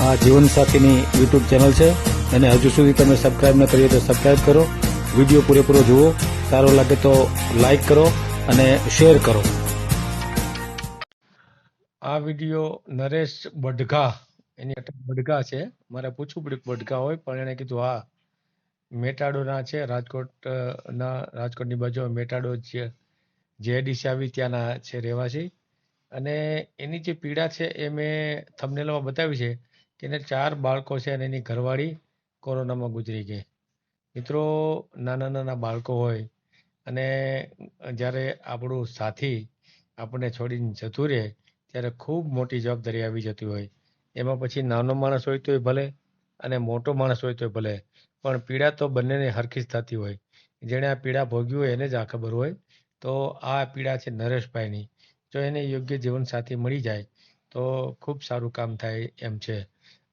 આ જીવનસાથીની YouTube channel છે. અને હજુ સુધી તમે સબસ્ક્રાઈબ ન કરીએ તો સબસ્ક્રાઈબ કરો. વીડિયો પૂરેપૂરો જુઓ. સારો લાગે તો લાઈક કરો અને શેર કરો. આ વીડિયો નરેશ બડઘા એની અટક બડઘા છે. મારે પૂછવું પડ્યું બડઘા હોય, પણ એણે કીધું, હા, મેટાડોના છે, રાજકોટના, રાજકોટની બાજુ મેટાડો છે. જેડીસી આવી ત્યાંના છે રહેવાસી. અને એની જે પીડા છે એ મેં થંબનેલમાં બતાવી છે. કે એને ચાર બાળકો છે અને એની ઘરવાળી કોરોનામાં ગુજરી ગઈ. મિત્રો, નાના નાના બાળકો હોય અને જ્યારે આપણું સાથી આપણને છોડીને જતું રહે, ત્યારે ખૂબ મોટી જવાબદારી આવી જતી હોય. એમાં પછી નાનો માણસ હોય તોય ભલે અને મોટો માણસ હોય તોય ભલે, પણ પીડા તો બંનેને હરખી જ થતી હોય. જેણે આ પીડા ભોગવી હોય એને જ આ ખબર હોય. તો આ પીડા છે નરેશભાઈની. જો એને યોગ્ય જીવનસાથી મળી જાય, તો ખૂબ સારું કામ થાય એમ છે.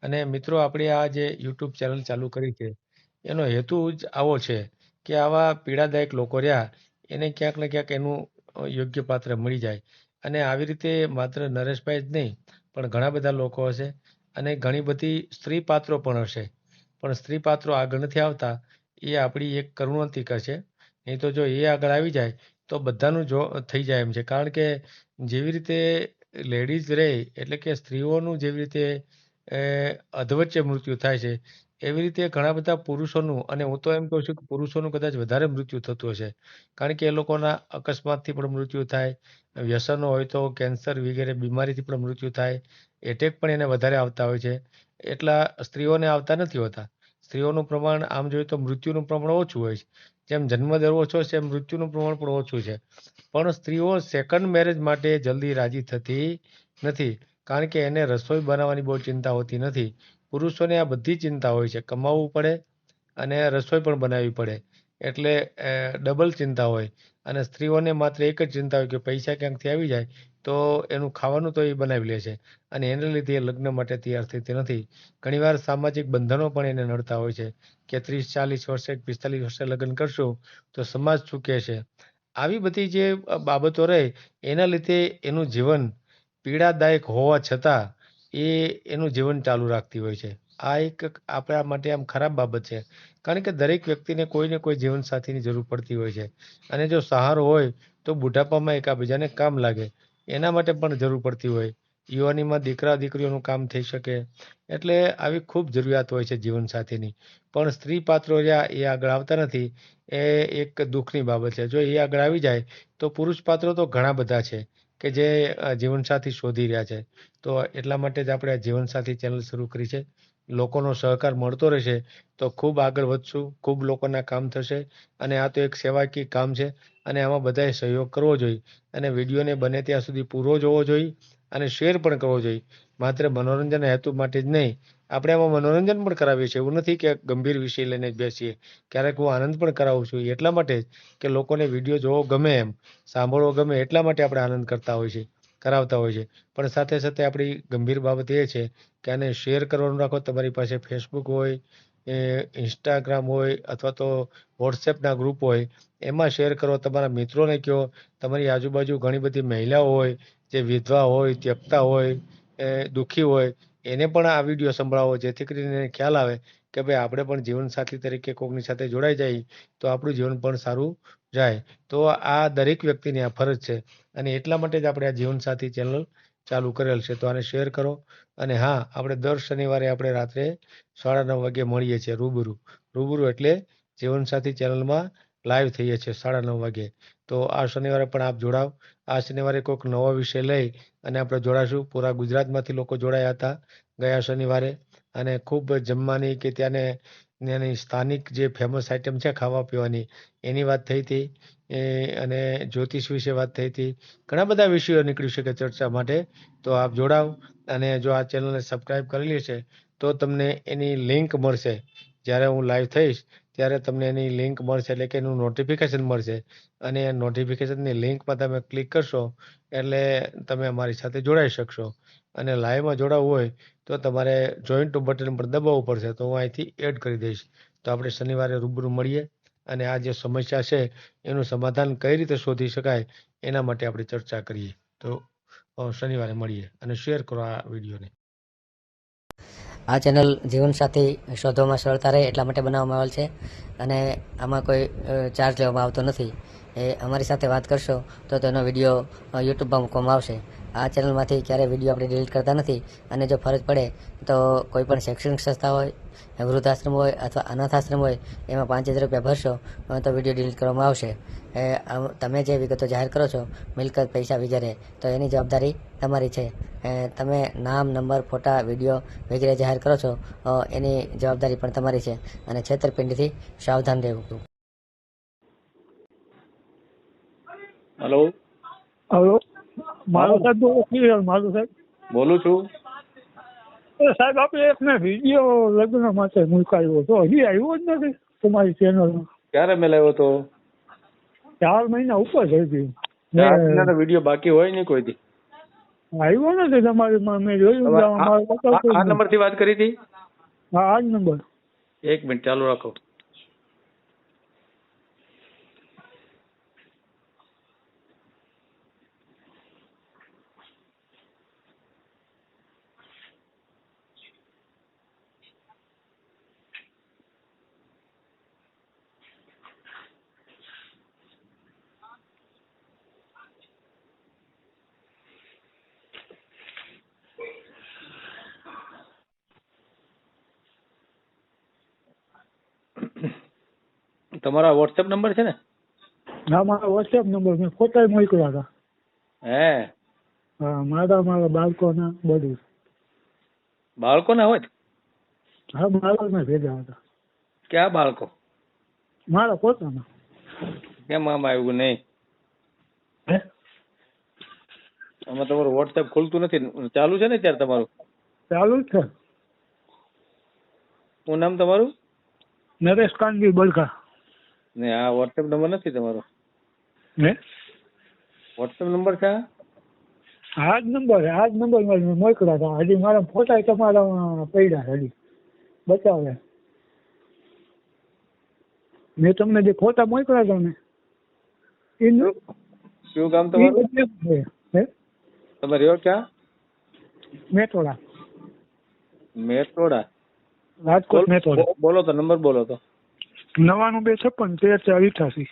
અને મિત્રો, આપણે આ જે યુટ્યુબ ચેનલ ચાલુ કરી છે, એનો હેતુ જ આવો છે કે આવા પીડાદાયક લોકો રહ્યા, એને ક્યાંક ને ક્યાંક એનું યોગ્ય પાત્ર મળી જાય. અને આવી રીતે માત્ર નરેશભાઈ જ નહીં, પણ ઘણા બધા લોકો હશે અને ઘણી બધી સ્ત્રી પાત્રો પણ હશે. પણ સ્ત્રી પાત્રો આગળ નથી આવતા, એ આપણી એક કરુણાંતિક છે. નહીં તો જો એ આગળ આવી જાય, તો બધાનું જો થઈ જાય એમ છે. કારણ કે જેવી રીતે લેડીઝ રહે, એટલે કે સ્ત્રીઓનું જેવી રીતે અ, અધવચ્ચે મૃત્યુ થાય છે. એવી રીતે ઘણા બધા પુરુષોનું અને હું તો એમ કહું છું કે પુરુષોનું કદાચ વધારે મૃત્યુ થતું હશે. કારણ કે એ લોકોના અકસ્માતથી પણ મૃત્યુ થાય વ્યસનો હોય તો કેન્સર વગેરે બીમારીથી પણ મૃત્યુ થાય એટેક પણ એને વધારે આવતા હોય છે. એટલા સ્ત્રીઓને આવતા નથી હોતા. સ્ત્રીઓનું પ્રમાણ આમ જોઈએ તો મૃત્યુનું પ્રમાણ ઓછું હોય છે. જેમ જન્મદર ઓછો છે એમ મૃત્યુનું પ્રમાણ પણ ઓછું છે. પણ સ્ત્રીઓ સેકન્ડ મેરેજ માટે જલ્દી રાજી થતી નથી. કારણ કે એને રસોઈ બનાવવાની બહુ ચિંતા હોતી નથી. પુરુષોને આ બધી ચિંતા હોય છે. કમાવવું પડે અને રસોઈ પણ બનાવવી પડે. એટલે ડબલ ચિંતા હોય. અને સ્ત્રીઓને માત્ર એક જ ચિંતા હોય કે પૈસા ક્યાંકથી આવી જાય, તો એનું ખાવાનું તો એ બનાવી લે છે. અને એને લીધે એ લગ્ન માટે તૈયાર થતી નથી. ઘણીવાર સામાજિક બંધનો પણ એને નડતા હોય છે કે ત્રીસ, ચાલીસ વર્ષે, પિસ્તાલીસ વર્ષે લગ્ન કરશું, તો સમાજ ચૂકે છે? આવી બધી જે બાબતો રહે, એના લીધે એનું જીવન પીડાદાયક હોવા છતાં એ એનું જીવન ચાલુ રાખતી હોય છે. આ એક આપણા માટે આમ ખરાબ બાબત છે. કારણ કે દરેક વ્યક્તિને કોઈને કોઈ જીવનસાથીની જરૂર પડતી હોય છે. અને જો સહારો હોય તો બુઢાપામાં એકાબીજાને કામ લાગે. એના માટે પણ જરૂર પડતી હોય. યુવાનીમાં દીકરા દીકરીઓનું કામ થઈ શકે. એટલે આવી ખૂબ જરૂરિયાત હોય છે જીવનસાથીની. પણ સ્ત્રી પાત્રો રહ્યા એ આગળ આવતા નથી. એ એક દુઃખની બાબત છે. જો એ આગળ આવી જાય તો પુરુષ પાત્રો તો ઘણા બધા છે. કે જે જીવનસાથી શોધી રહ્યા છે. તો એટલા માટે જ આપણે આ જીવનસાથી ચેનલ શરૂ કરી છે. લોકોનો સહકાર મળતો રહેશે તો ખૂબ આગળ વધશું, ખૂબ લોકોના કામ થશે અને આ તો એક સેવાકીય કામ છે અને આમાં બધાએ સહયોગ કરવો જોઈએ અને વિડીયોને બને ત્યાં સુધી પૂરો જોવો જોઈએ અને શેર પણ કરવો જોઈએ. માત્ર મનોરંજન હેતુ માટે જ નહીં આપણે આમાં મનોરંજન પણ કરાવીએ છીએ. એવું નથી કે ગંભીર વિષય લઈને જ બેસીએ. ક્યારેક હું આનંદ પણ કરાવું છું. એટલા માટે જ કે લોકોને વીડિયો જોવો ગમે એમ, સાંભળવો ગમે એટલા માટે આપણે આનંદ કરતા હોય છે કરાવતા હોય છે પણ સાથે સાથે આપણી ગંભીર બાબત એ છે કે આને શેર કરવાનું રાખો. તમારી પાસે ફેસબુક હોય ઇન્સ્ટાગ્રામ હોય અથવા તો વોટ્સએપના ગ્રુપ હોય, એમાં શેર કરો. તમારા મિત્રોને કહો. તમારી આજુબાજુ ઘણી બધી મહિલાઓ હોય, જે વિધવા હોય, ત્યક્તા હોય દુઃખી હોય એને પણ આ વીડિયો સંભળાવો, જેથી કરીને ખ્યાલ આવે કે ભાઈ આપણે પણ જીવનસાથી તરીકે કોકની સાથે જોડાઈ જાય તો આપણું જીવન પણ સારું જાય. તો આ દરેક વ્યક્તિની આ ફરજ છે અને એટલા માટે જ આપણે આ જીવનસાથી ચેનલ ચાલુ કરેલ છે. તો આને શેર કરો અને હા, આપણે દર શનિવારે આપણે રાત્રે સાડા નવ વાગે મળીએ છીએ રૂબરૂ. રૂબરૂ એટલે જીવનસાથી ચેનલમાં લાઈવ થઈએ છીએ સાડા નવ વાગે. તો આ શનિવારે પણ આપ જોડાવ. આ શનિવારે કોઈક નવો વિષય લઈ અને આપણે જોડાશું. પૂરા ગુજરાતમાંથી લોકો જોડાયા હતા ગયા શનિવારે. અને ખૂબ જમવાની કે ત્યાંને, ત્યાંની સ્થાનિક જે ફેમસ આઈટમ છે ખાવા પીવાની, એની વાત થઈ હતી. અને જ્યોતિષ વિશે વાત થઈ હતી. ઘણા બધા વિષયો નીકળી શકે ચર્ચા માટે. તો આપ જોડાવ. અને જો આ ચેનલને સબસ્ક્રાઈબ કરેલી છે તો તમને એની લિંક મળશે. જ્યારે હું લાઈવ થઈશ ત્યારે તમને એની લિંક મળશે, એટલે કે એનું નોટિફિકેશન મળશે. અને એ નોટિફિકેશનની લિંકમાં તમે ક્લિક કરશો, એટલે તમે અમારી સાથે જોડાઈ શકશો. અને લાઈવમાં જોડાવવું હોય, તો તમારે જોઈન્ટ બટન પર દબાવવું પડશે, તો હું અહીંથી એડ કરી દઈશ. તો આપણે શનિવારે રૂબરૂ મળીએ, અને આ જે સમસ્યા છે, એનું સમાધાન કઈ રીતે શોધી શકાય, એના માટે આપણે ચર્ચા કરીએ. તો શનિવારે મળીએ, અને શેર કરો આ વિડીયોને. આ ચેનલ જીવનસાથી શોધવામાં સરળતા રહે એટલા માટે બનાવવામાં આવેલ છે. અને આમાં કોઈ ચાર્જ લેવામાં આવતો નથી. એ અમારી સાથે વાત કરશો તો તેનો વીડિયો યુટ્યુબમાં મૂકવામાં આવશે. આ ચેનલમાંથી ક્યારેય વીડિયો આપણે ડિલીટ કરતા નથી. અને જો ફરજ પડે તો કોઈપણ શૈક્ષણિક સંસ્થા હોય વૃદ્ધાશ્રમ હોય અથવા અનાથ આશ્રમ હોય એમાં પાંચ હજાર રૂપિયા ભરશો તો વીડિયો ડિલીટ કરવામાં આવશે. એ તમે જે વિગતો જાહેર કરો છો મિલકત પૈસા વગેરે તો એની જવાબદારી તમારી છે. તમે નામ નંબર ફોટા વીડિયો વગેરે જાહેર કરો છો એની જવાબદારી પણ તમારી છે. અને છેતરપિંડીથી સાવધાન રહેવું. હલો. હલો. મારો સાહેબ? બોલો છું. સાહેબ આપણે એકને વીડિયો લગ્ન માટે મુકાયો તો હજી આવ્યો જ નથી તમારી ચેનલ ક્યારે મેલાવ્યો તો? ચાર મહિના ઉપર થઈ ગયું. ચાર મહિનાનો વીડિયો બાકી હોય નહીં કોઈથી આવ્યો નથી તમારી મેં. જોયું આ- નંબર. નંબરથી વાત કરી હતી? હા આ જ નંબર. એક મિનિટ ચાલુ રાખો. તમારા વોટ્સએપ નંબર છે ને? હા મારો વોટ્સએપ નંબર મેં ફોટા મોકલ્યા હતા. હે? હા મારા મારા બાળકોના બધું. બાળકોના હોય હા મારા મેં ભેગા હતા. ક્યાં બાળકો? મારા પોતાના. કેમ આમ આવ્યું નહીં? હે? આમાં તમારું વોટ્સએપ ખુલતું નથી. ચાલુ છે ને ત્યારે તમારું? ચાલુ છે. શું નામ તમારું? નરેશ કાનજી બલકા ને આ વોટ્સએપ નંબર નથી તમારો? હે વોટ્સએપ નંબર છે આ? જ નંબર આ જ નંબર મોકલ્યા હતા. હજી મારા ફોટા તમારા પડ્યા હજી. બતાવે. મેં તમને જે ફોટા મોકલ્યા હતા ને એનું શું કામ તમારું? હે? તમે રહ્યો ક્યાં? મેટોડા. મેટોડા. રાજકોટ મેટોડા. બોલો તો નંબર બોલો તો. નવાણું બે છપ્પન તેર ચાર અઠાસી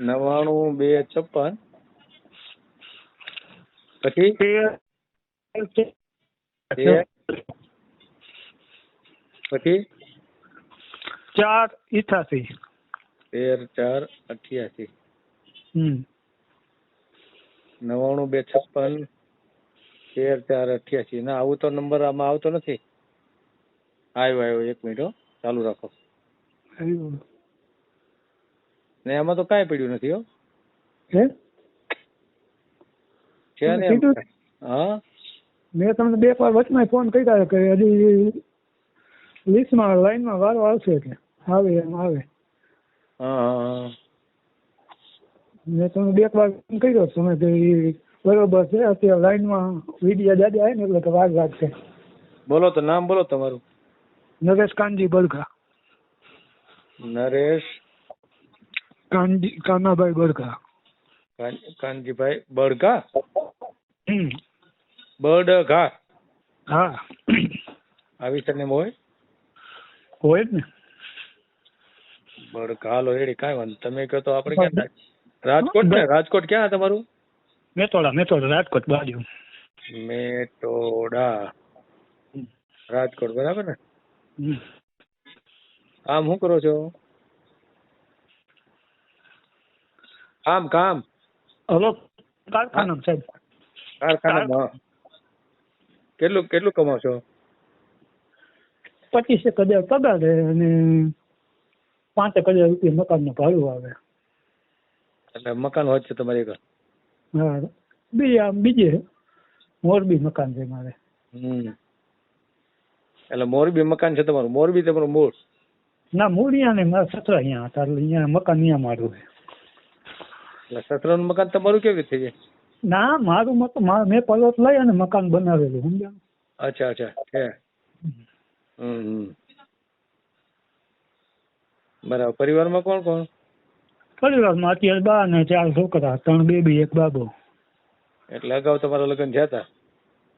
નવાણું બે છપ્પન. પછી? પછી? ચાર ઇઠાસી તેર ચાર અઠ્યાસી. હમ. નવાણું બે છપ્પન તેર ચાર અઠ્યાસી. ના આવું તો નંબર આમાં આવતો નથી. આવ્યો આવ્યો એક મિનિટ ચાલુ રાખો. ને આમાં તો કાંઈ પડ્યું નથી હો. છે ને એમ. હા. મેં તમને બે વાર વચમાં ફોન કર્યા કે હજી લિસ્ટમાં લાઈનમાં વારો આવશે એટલે. આવે એમ આવે. મેં તમને બે વાર ફોન કર્યો તમે કે બરોબર છે. અત્યારે લાઈનમાં વીડિયો દાદા આવે ને એટલે કે વાર લાગશે બોલો તો નામ બોલો તમારું. નરેશ કાનજી બરખા નરેશ કાનજી કાનાભાઈ બરખા કાનજીભાઈ બળગા હમ. હા. આવી સરનેમ હોય? હોય જ ને. બળગા લોહેડી કાંઈ વાંધો તમે કહો તો આપણે ક્યાં? રાજકોટ ને? રાજકોટ ક્યાં તમારું? મેટોડા મેટોડા રાજકોટ બાજુ. મેટોડા રાજકોટ બરાબર ને? આમ શું કરો છો? કામ કામ. હલો કારખાનામાં સાહેબ. કારખાનામાં કેટલું કેટલું કમાશો પચીસ એક હજાર પગાર અને અને પાંચેક હજાર રૂપિયા મકાનનું ભાડું આવે. એટલે મકાન હોય છે તમારી ઘર હા આમ બીજે મોરબી મકાન છે મારે. હમ. એટલે મોરબી મકાન છે તમારું? મોરબી તમારું મૂળ? ના મૂળિયા ને મારા સસરા અહીંયા હતા એટલે અહીંયા મકાન અહીંયા મારું છે. એટલે સસરાનું મકાન તમારું કેવી રીતે થઈ જાય ના મારું મકાન મા- પલોટ લઈ અને મકાન બનાવેલું સમજ્યા? અચ્છા અચ્છા છે. બરાબર પરિવારમાં કોણ કોણ? પરિવારમાં અત્યારે બા ને ચાર છોકરા ત્રણ બેબી એક બાબો. એટલે અગાઉ તમારા લગ્ન થયા હતા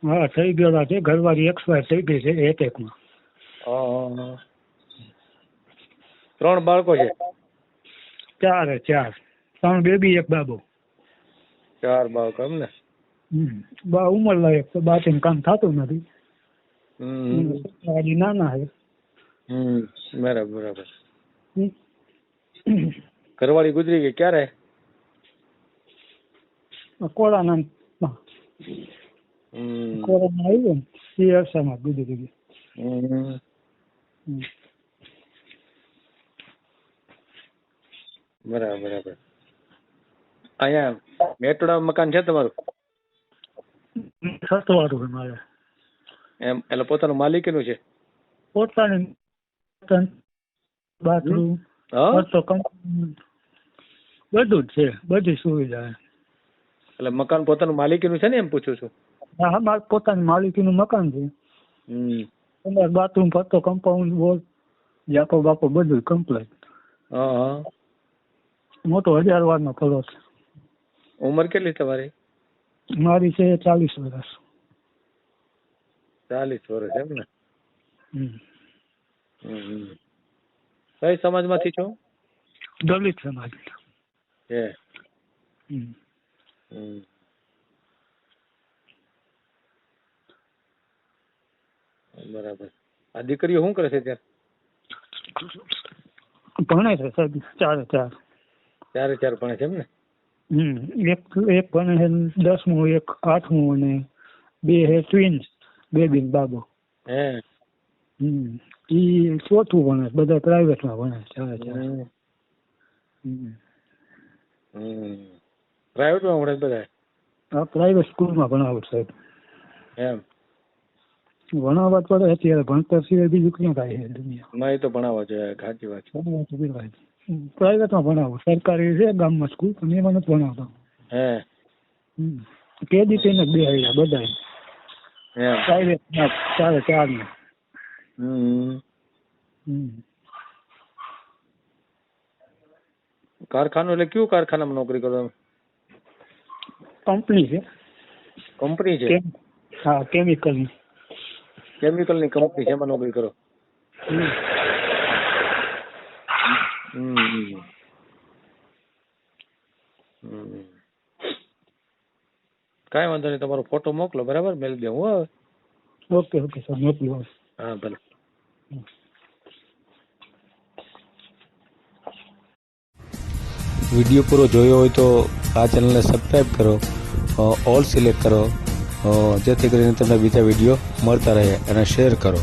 હા થઈ ગયેલા છે ઘરવાળી એક્સપાયર થઈ ગઈ છે એક એકમાં. ત્રણ બાળકો છે? ચાર ચાર. ત્રણ બેબી એક બાબો. ચાર બાળકો એમ ને? બા ઉંમર લાયક તો તેમ કામ થતું નથી. નાના હે હમ બરાબર બરાબર. ઘરવાળી ગુજરી ગઈ ક્યારે? કોરોના કોરોના આવ્યો ને એ અરસામાં ગુજરી ગઈ. બરાબર બરાબર. અહીંયા મેટોડા મકાન છે તમારું? સતવારું છે મારે. એમ એટલે પોતાનું માલિકીનું છે? પોતાની બાથરૂમ બધું જ છે બધી સુવિધા એટલે મકાન પોતાનું માલિકીનું છે ને એમ પૂછું છું? હા મારે પોતાની માલિકીનું મકાન છે. હમ. અંદર બાથરૂમ ફરતો કમ્પાઉન્ડ વોલ જાપો બાપો બધું કમ્પ્લેટ હા હા. મોટો હજાર વારનો ફલો છે ઉંમર કેટલી તમારી મારી છે ચાલીસ વર્ષ ચાલીસ વર્ષ એમ ને હમ. હમ કઈ સમાજમાંથી છો દલિત સમાજ છે હમ. હમ બરાબર આ દીકરીઓ શું કરે છે ત્યાં ભણે છે સાહેબ ચારે ચાર ચારે ચાર ભણે છે એમ ને હમ એક એક ભણે છે દસમું એક આઠમું અને બે હે ટ્વિન્સ બેબી બાબો. હે. હમ ઈ ચોથું ભણે છે બધા પ્રાઇવેટમાં ભણે છે ચાલે ચાર હમ. પ્રાઇવેટમાં ભણે બધા? આ પ્રાઇવેટ સ્કૂલમાં ભણાવું સાહેબ. એમ. ભણાવવા પડે અત્યારે ભણતર સિવાય બીજું ક્યાં કાંઈ છે દુનિયા? નહીં તો ભણાવવા જોઈએ સાચી વાત છે. પ્રાઇવેટમાં ભણાવું. સરકારી છે ગામમાં સ્કૂલ પણ એમાં નથી ભણાવતા. હે. તેને બે આવ્યા બધા પ્રાઇવેટ ના ચારે ચાર ને. કારખાનું એટલે કયું કારખાનામાં નોકરી કરો કંપની છે. કંપની છે? હા કેમિકલની. કેમિકલની કંપની છે એમાં નોકરી કરો? હમ. હમ હમ. કાંઈ વાંધો નહીં તમારો ફોટો મોકલો બરાબર? મેલ દે હું ઓકે ઓકે સર મોકલું હા ભલે. વીડિયો પૂરો જોયો હોય તો આ ચેનલને સબસ્ક્રાઈબ કરો ઓલ સિલેક્ટ કરો જેથી કરીને તમને બીજા વીડિયો મળતા રહે અને શેર કરો.